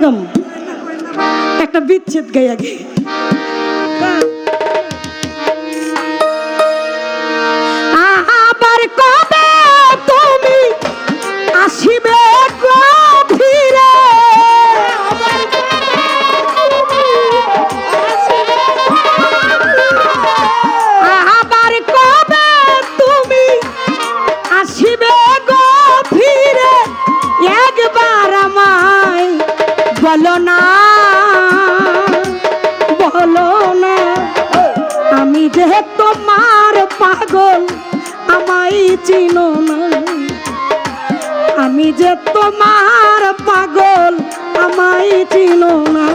বেগম একটা বিচ্ছেদ গাইয়া গে যে তোমার পাগল আমাই চিনো না। আমি যে তোমার পাগল আমাই চিনো না।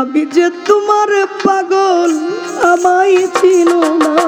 আমি যে তোমার পাগল আমায় ছিল না।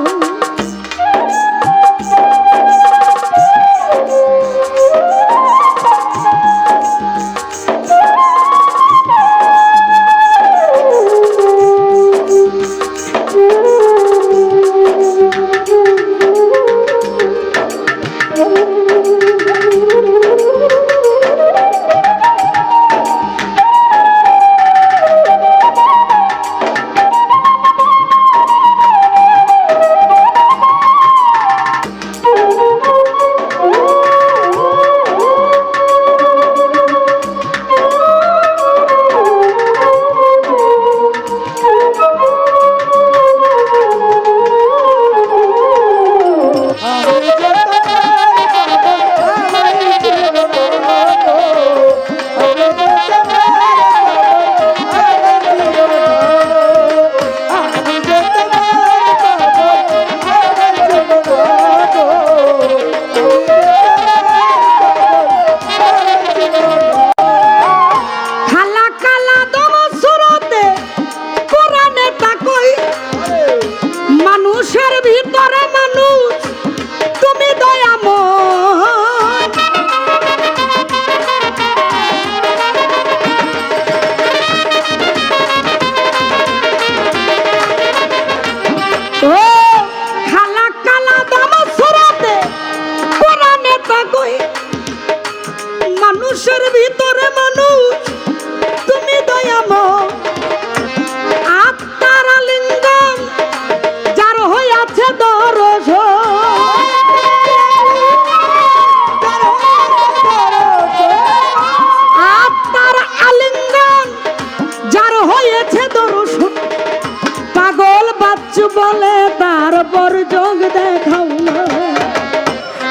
পাঁচ বলে তারপর যোগ দেখাও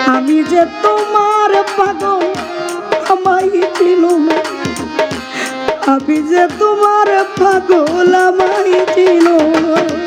আমি যে তোমার পাগল আমাই দিলুম আমি যে তোমার পাগল আমাই দিলুম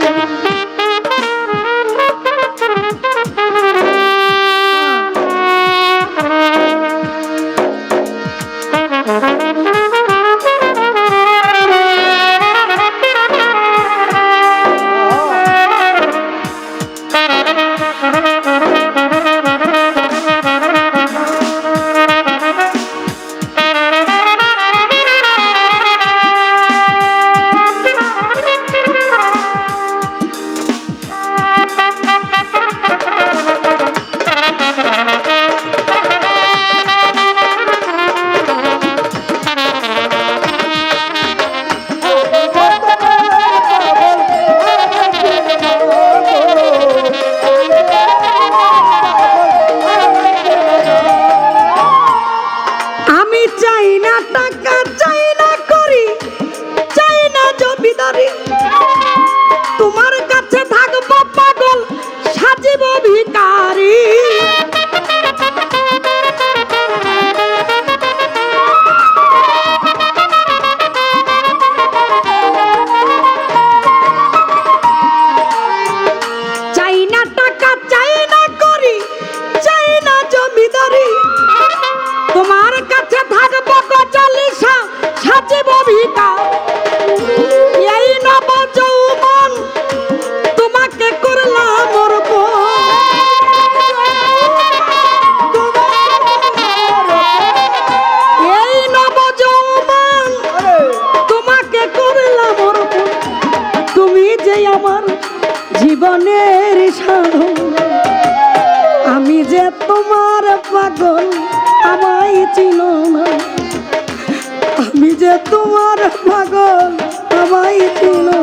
তোমার পাগল আমায় চিন না। আমি যে তোমার পাগল আমায় চিন না।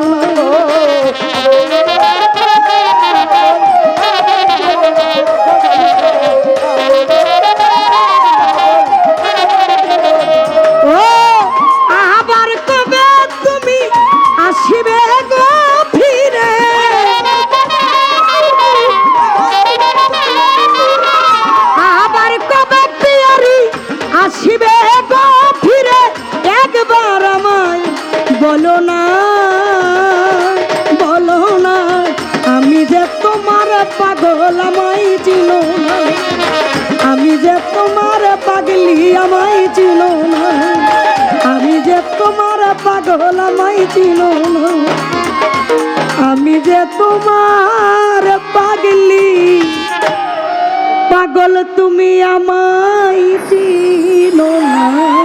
আমায় ছিল না। আমি যে তোমার পাগল, আমায় ছিল না। আমি যে তোমার পাগলি। পাগল তুমি আমায় ছিল না।